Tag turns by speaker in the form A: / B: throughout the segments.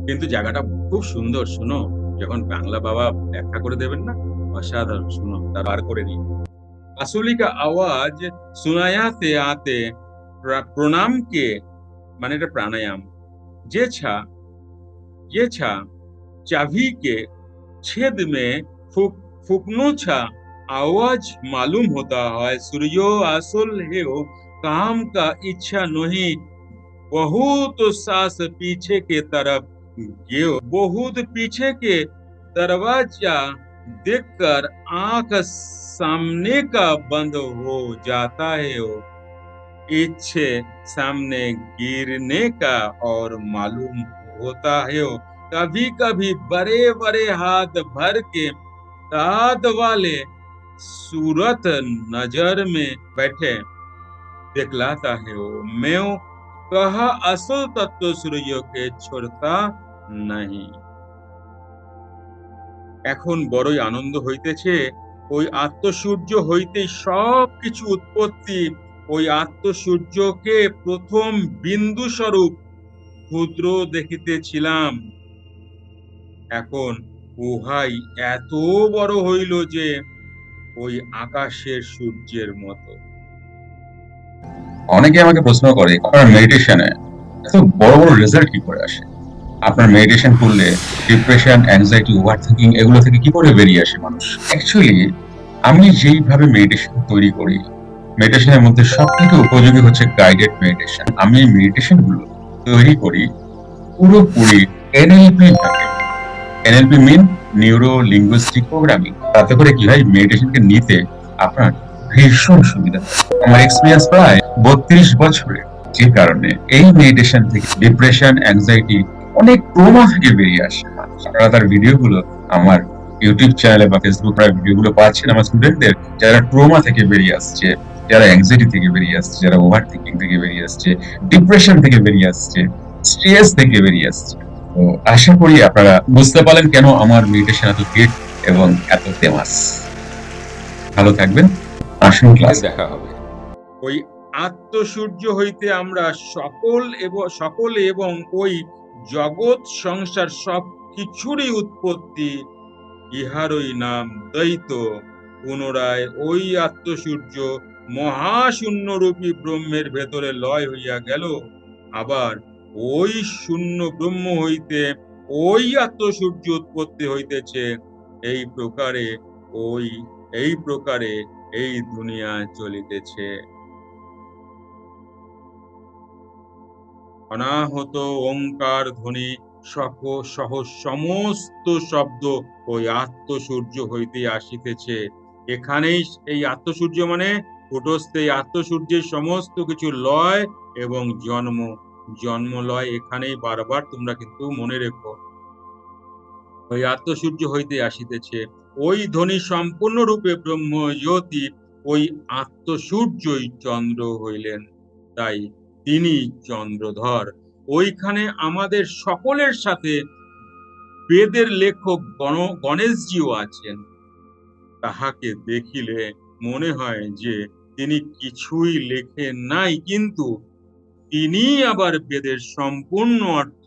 A: কিন্তু জায়গাটা খুব সুন্দর শোনো যখন বাংলা বাবা ব্যাখ্যা করে দেবেন না অসাধারণ শোনো তার বার করে নি असुली का आवाज सुनाया से आते प्र- प्रणाम के মানে এটা প্রাণায়াম যে ছা ये छा चाबी के छेद में फूक फूकनो छा आवाज मालूम होता है सूर्यो असुल है हो काम का इच्छा नहीं बहुत सास पीछे के तरफ गियो बहुत पीछे के दरवाज़ा देखकर आँख सामने का बंद हो जाता है वो इच्छे सामने गिरने का और मालूम होता है कभी कभी बड़े बड़े हाथ भर के दाद वाले सूरत नज़र में बैठे दिखलाता है वो मैं कहा, असल तत्व सूर्य के छोड़ता नहीं এখন বড়ই আনন্দ হইতেছে, ওই আত্মসূর্য হইতে সব কিছু উৎপত্তি, ওই আত্মসূর্যকে প্রথম বিন্দু স্বরূপ ক্ষুদ্র দেখিতেছিলাম। এখন উহাই এত বড় হইল যে, ওই আকাশের সূর্যের মতো।
B: অনেকে আমাকে প্রশ্ন করে মেডিটেশনে এত বড় বড় রেজাল্ট কি করে আসে? আপনার মেডিটেশন করলে ডিপ্রেশন অ্যাংজাইটি ওভার থিঙ্কিং এগুলো থেকে কি করে বেরিয়ে আসে মানুষ? অ্যাকচুয়ালি আমি যেইভাবে মেডিটেশন তৈরি করি মেডিটেশনের মধ্যে সব থেকে উপযোগী হচ্ছে গাইডেড মেডিটেশন আমি এই মেডিটেশনগুলো তৈরি করি, পুরোপুরি এনএলপি ভাবে NLP mean neuro linguistic programming তাতে করে কি হয় মেডিটেশনকে নিতে আপনার ভীষণ সুবিধা। আমার এক্সপিরিয়েন্স প্রায় বত্রিশ বছরে যে কারণে এই মেডিটেশন থেকে ডিপ্রেশন অ্যাংজাইটি অনেক ট্রমা থেকে বেরিয়ে আসে। আপনারা তার ভিডিওগুলো আমার ইউটিউব চ্যানেলে বা ফেসবুক ভিডিওগুলো পাচ্ছেন আমার স্টুডেন্টদের যারা ট্রমা থেকে বেরিয়ে আসছে যারা অ্যাংজাইটি থেকে বেরিয়ে আসছে যারা ওভার থিঙ্কিং থেকে বেরিয়ে আসছে ডিপ্রেশন থেকে বেরিয়ে আসছে স্ট্রেস থেকে বেরিয়ে আসছে। তো আশা করি আপনারা বুঝতে পারলেন কেন আমার মেডিটেশন এত গেট এবং এত ফেমাস ভালো থাকবেন। আসুন ক্লাস
C: দেখা হবে।
A: ওই আত্মসূর্য হইতে আমরা সকল এবং সকল এবং ওই জগৎ, সংসার সব কিছুরই উৎপত্তি, ইহারই নাম দ্বৈত। পুনরায় ওই আত্মসূর্য মহাশূন্যরূপী ব্রহ্মের ভেতরে লয় হইয়া গেল। আবার ওই শূন্য ব্রহ্ম হইতে ওই আত্মসূর্য উৎপত্তি হইতেছে। এই প্রকারে, ওই, এই প্রকারে এই দুনিয়া চলিতেছে। অনাহত ওঙ্কার ধ্বনি সহ সহ সমস্ত শব্দ ওই আত্মসূর্য হইতে আসিতেছে। এখানেই এই আত্মসূর্য মানে কুটস্থ আত্মসূর্যের সমস্ত কিছু লয় এবং জন্ম। জন্ম লয় এখানেই বারবার তোমরা কিন্তু মনে রেখো। ওই আত্মসূর্য হইতে আসিতেছে। ওই ধ্বনি সম্পূর্ণরূপে ব্রহ্ম জ্যোতি ওই আত্মসূর্যই চন্দ্র হইলেন। তাই তিনি চন্দ্রধর। ওইখানে আমাদের সকলের সাথে বেদের লেখক গণ, গণেশজিও আছেন। তাহাকে দেখিলে মনে হয় যে তিনি কিছুই লেখেন নাই, কিন্তু তিনি আবার বেদের সম্পূর্ণ অর্থ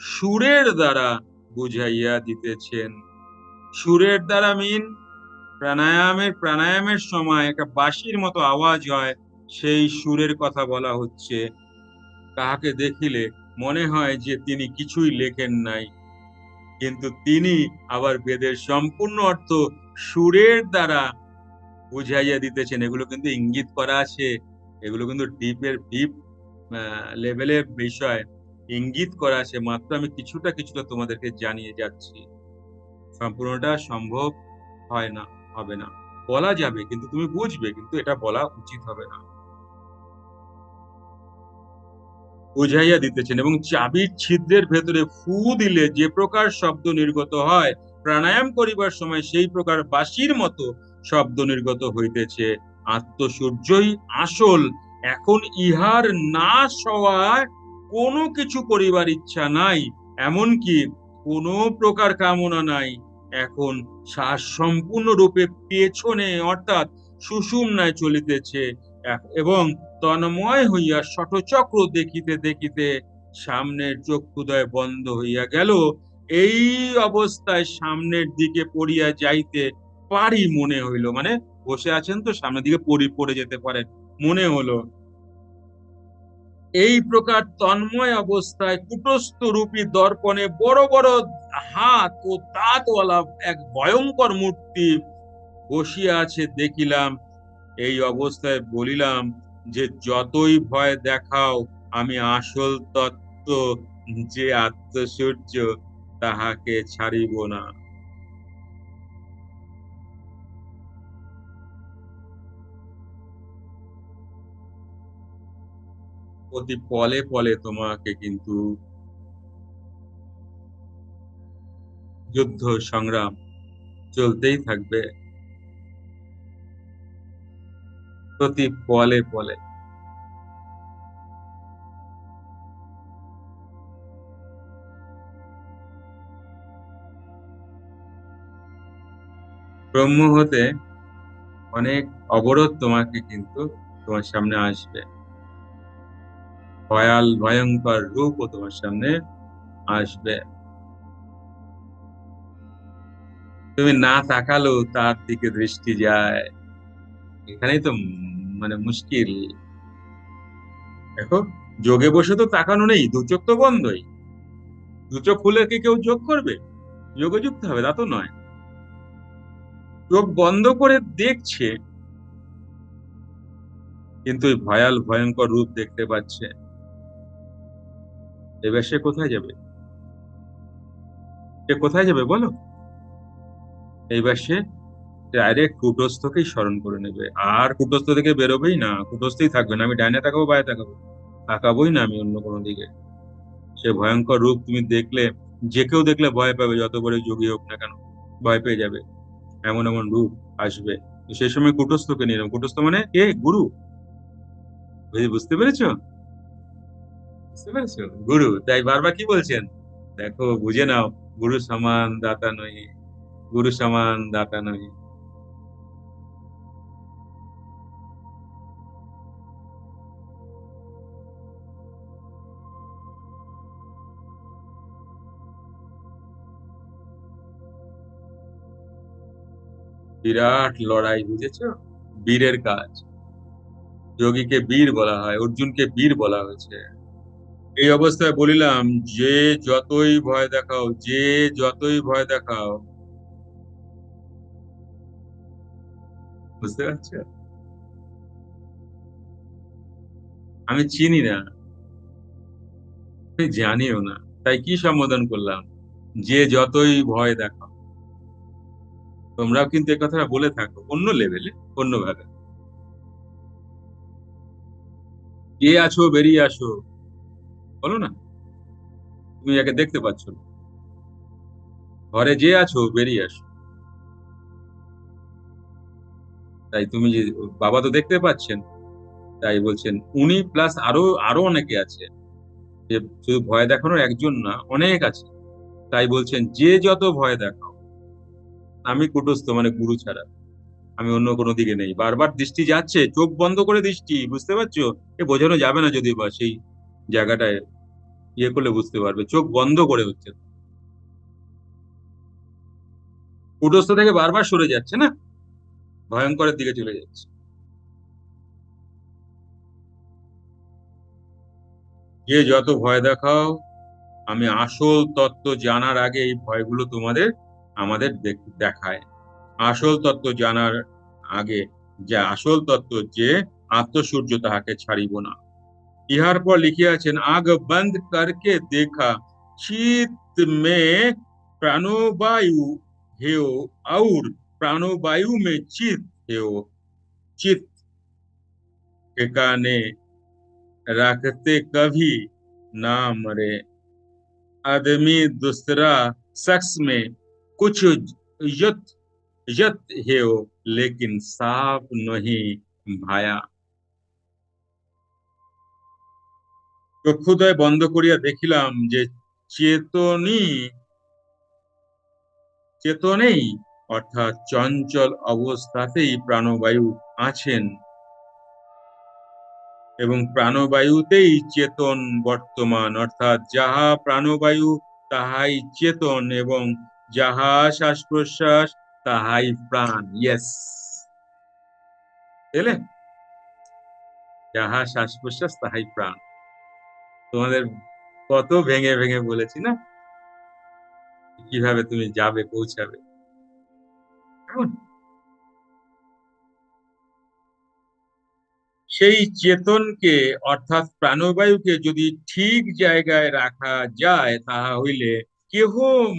A: সুরের দ্বারা বুঝাইয়া দিতেছেন। সুরের দ্বারা মিন প্রাণায়ামের প্রাণায়ামের সময় একটা বাঁশির মতো আওয়াজ হয়। সেই সুরের কথা বলা হচ্ছে। তাহাকে দেখিলে মনে হয় যে তিনি কিছুই লেখেন নাই। কিন্তু তিনি আবার বেদের সম্পূর্ণ অর্থ সুরের দ্বারা বুঝাইয়া দিতেছেন। এগুলো কিন্তু ইঙ্গিত করা আছে। এগুলো কিন্তু ডিপের ডিপ লেভেলের বিষয়। ইঙ্গিত করা আছে। মাত্র আমি কিছুটা কিছুটা তোমাদেরকে জানিয়ে যাচ্ছি। সম্পূর্ণটা সম্ভব হয় না, হবে না। বলা যাবে, কিন্তু তুমি বুঝবে, কিন্তু এটা বলা উচিত হবে না। বুঝাইয়া দিতেছেন এবং চাবির ছিদ্রের ভেতরে ফু দিলে যে প্রকার শব্দ নির্গত হয়, প্রাণায়াম করিবার সময় সেই প্রকার বাসির মতো শব্দ নির্গত হইতেছে। আত্মসূর্যই আসল, এখন ইহার নাশ হওয়ার কোনো কিছু করিবার ইচ্ছা নাই, এমনকি কোনো প্রকার কামনা নাই। এখন শ্বাস সম্পূর্ণরূপে পেছনে অর্থাৎ সুষুম্নায় চলিতেছে, এবং তন্ময় হইয়া শতচক্র দেখিতে দেখিতে সামনের চক্ষুদয় বন্ধ হইয়া গেল। এই অবস্থায় সামনের দিকে পড়িয়া যাইতে পারি মনে হইল। মানে বসে আছেন তো, সামনের দিকে পড়ি, পড়ে যেতে পারেন মনে হলো। এই প্রকার তন্ময় অবস্থায় কুটস্থ রূপী দর্পণে বড় বড় হাত ও তাঁতওয়ালা এক ভয়ঙ্কর মূর্তি বসিয়া আছে, দেখিলাম। এই অবস্থায় বলিলাম যে যতই ভয় দেখাও, আমি আসল তত্ত্ব যে আত্মসূর্য, তাহাকে ছাড়িব না। অতি পলে পলে তোমাকে কিন্তু যুদ্ধ সংগ্রাম চলতেই থাকবে। প্রতি পলে পলে ব্রহ্ম হতে অনেক অবরোধ তোমাকে কিন্তু তোমার সামনে আসবে। ভয়াল, ভয়ঙ্কর রূপও তোমার সামনে আসবে। তুমি না তাকালেও তার দিকে দৃষ্টি যায়। এখানেই তো মানে মুশকিল। দেখো, যোগে বসে তো তাকানো নেই, দু চোখ তো বন্ধই। দু চোখ খুলে কি কেউ যোগ করবে? যোগে যুক্ত হবে, তা তো নয়। চোখ বন্ধ করে দেখছে, কিন্তু ভয়াল, ভয়ঙ্কর রূপ দেখতে পাচ্ছে। এবার সে কোথায় যাবে? সে কোথায় যাবে বলো? এইবার সে ডাইরেক্ট কুটস্থকেই স্মরণ করে নেবে। আর কুটস্থ থেকে বেরোবেই না কুটস্থই থাকবে না। আমি ডাইনে তাকাবো বাইরে তাকাবো। তাকাবোই না আমি অন্য কোনো দিকে। সে ভয়ঙ্কর রূপ তুমি দেখলে, যে কেউ দেখলে ভয় পাবে, যত বড় যোগী হোক না কেন, ভয় পেয়ে যাবে। এমন এমন রূপ আসবে। সেই সময় কুটস্থকে নিয়ে নিলাম কুটস্থ মানে কে? গুরু? বুঝতে পেরেছ? বুঝতে পেরেছ? গুরু, তাই বারবার কি বলছেন? দেখো, বুঝে নাও, গুরু সমান দাতা নই গুরু সমান দাতা নই বিরাট লড়াই, বুঝেছ? বীরের কাজ। যোগীকে বীর বলা হয়, অর্জুনকে বীর বলা হয়েছে। এই অবস্থায় বলিলাম, যে যতই ভয় দেখাও, যে যতই ভয় দেখাও বুঝতে পারছ? আমি চিনি না। জানিও না। তাই কি সম্বোধন করলাম? যে যতই ভয় দেখাও তোমরাও কিন্তু এই কথাটা বলে থাকো, অন্য লেভেলে অন্য ভাবে। কে আছো, বেরিয়ে আসো। বলো না। তুমি একে দেখতে পাচ্ছ না। ঘরে যে আছো, বেরিয়ে আসো। তাই তুমি যে, বাবা তো দেখতে পাচ্ছেন, তাই বলছেন, উনি প্লাস আরও আরও অনেকে আছে। যে শুধু ভয় দেখানোর একজন না, অনেক আছে। তাই বলছেন, যে যত ভয় দেখাও আমি কুটস্থ মানে গুরু ছাড়া। আমি অন্য কোনো দিকে নেই। বারবার দৃষ্টি যাচ্ছে, চোখ বন্ধ করে দৃষ্টি, বুঝতে পারছ? এ বোঝানো যাবে না যদি বা সেই জায়গাটায় ইয়ে করলে বুঝতে পারবে। চোখ বন্ধ করে হচ্ছে। কুটস্থ থেকে বারবার সরে যাচ্ছে না? ভয়ঙ্করের দিকে চলে যাচ্ছে। যে যত ভয় দেখাও, আমি আসল তত্ত্ব জানার আগে এই ভয়গুলো তোমাদের আমাদের দেখায় আসল তত্ত্ব জানার আগে যে আসল তত্ত্ব যে আত্মসূর্য তাহাকে ছাড়িব না ইহার পর লিখিয়াছেন আগ বন্ধ করকে দেখা চিত মে প্রাণবায়ু হেও और प्राणवायु में चित हेओ चित ठिकाने रखते कभी ना मरे आदमी दूसरा शख्स में कुछ यत यत हेओ लेकिन साफ नहीं भाया চক্ষুদয় বন্ধ করিয়া দেখিলাম যে চেতনী চেতনেই অর্থাৎ চঞ্চল অবস্থাতেই প্রাণবায়ু আছেন এবং প্রাণবায়ুতেই চেতন বর্তমান অর্থাৎ যাহা প্রাণবায়ু তাহাই চেতন এবং যাহা শ্বাস প্রশ্বাস তাহাই প্রাণ। ইয়েস এলে? যাহা শ্বাস প্রশ্বাস তাহাই প্রাণ। তোমাদের কত ভেঙে ভেঙে বলেছি না? কীভাবে তুমি যাবে, পৌঁছাবে? সেই চেতনকে, অর্থাৎ প্রাণবায়ুকে যদি ঠিক জায়গায় রাখা যায়, তাহা হইলে কেহ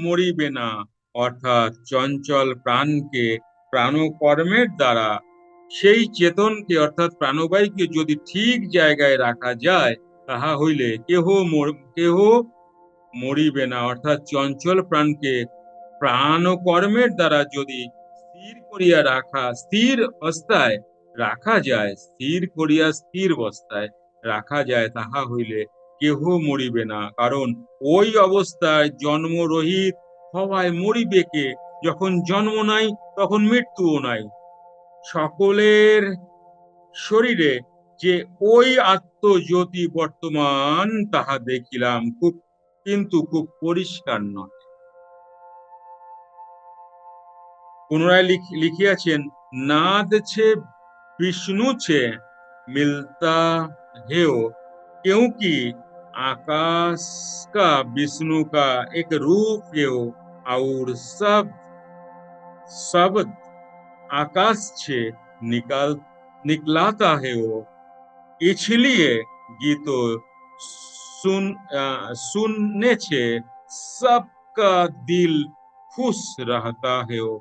A: মরিবে না। অর্থাৎ চঞ্চল প্রাণকে প্রাণকর্মের দ্বারা সেই চেতনকে, অর্থাৎ প্রাণবায়ুকে যদি ঠিক জায়গায় রাখা যায়, তাহা হইলে কেহ কেহ মরিবে না। অর্থাৎ চঞ্চল প্রাণকে প্রাণকর্মের দ্বারা যদি স্থির করিয়া রাখা, স্থির অবস্থায় রাখা যায়, স্থির করিয়া স্থির অবস্থায় রাখা যায়, তাহা হইলে কেহ মরিবে না। কারণ ওই অবস্থায় জন্মরহিত হওয়ায় মরিবে কে? যখন জন্ম নাই, তখন মৃত্যুও নাই। সকলের শরীরে যে ওই আত্মজ্যোতি বর্তমান, তাহা দেখিলাম খুব, কিন্তু খুব পরিষ্কার নয়। পুনরায় লিখিয়াছেন, নাদ ছে, বিষ্ণু ছে, মিলতা হেও, কেউ কি आकाश का विष्णु का एक रूप है और सब शब्द आकाश से निकल निकलाता है वो। इसलिए गीतो सुन अ, सुनने से सबका दिल खुश रहता है वो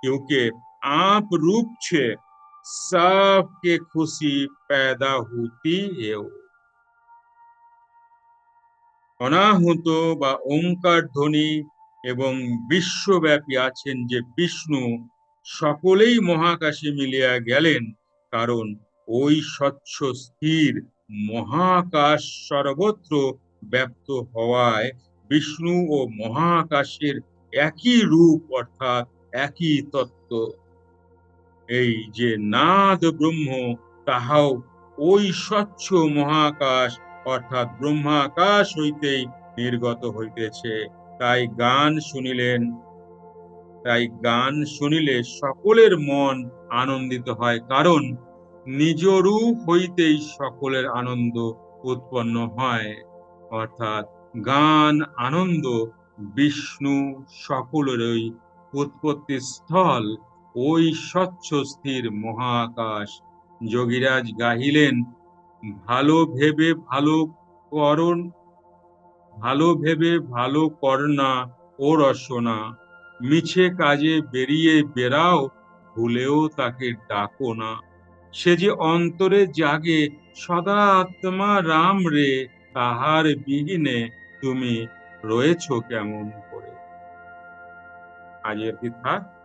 A: क्योंकि आप रूप से सबके खुशी पैदा होती है वो। অনাহুত বা ওঙ্কার ধ্বনি এবং বিশ্বব্যাপী আছেন যে বিষ্ণু, সকলেই মহাকাশে মিলিয়া গেলেন, কারণ ওই স্বচ্ছ স্থির মহাকাশ সর্বত্র ব্যপ্ত হওয়ায় বিষ্ণু ও মহাকাশের একই রূপ অর্থাৎ একই তত্ত্ব। এই যে নাদ ব্রহ্ম, তাহাও ওই স্বচ্ছ মহাকাশ অর্থাৎ ব্রহ্মাকাশ হইতেই নির্গত হইতেছে। তাই গান শুনিলেন, তাই গান শুনিলে সকলের মন আনন্দিত হয়। কারণ নিজ রূপ হইতেই সকলের আনন্দ উৎপন্ন হয়। অর্থাৎ গান, আনন্দ, বিষ্ণু সকলেরই উৎপত্তি স্থল। ওই স্বচ্ছ স্থির মহাকাশ। যোগীরাজ গাহিলেন ভালো ভেবে ভালো করণ, ভালো ভেবে ভালো করনা ও রসনা। মিছে কাজে বেরিয়ে বেরাও ভুলেও তাকে ডাকো না। সে যে অন্তরে জাগে, সদা আত্মা রাম রে, তাহার বিহীনে তুমি রয়েছ কেমন করে? আজ এর থাক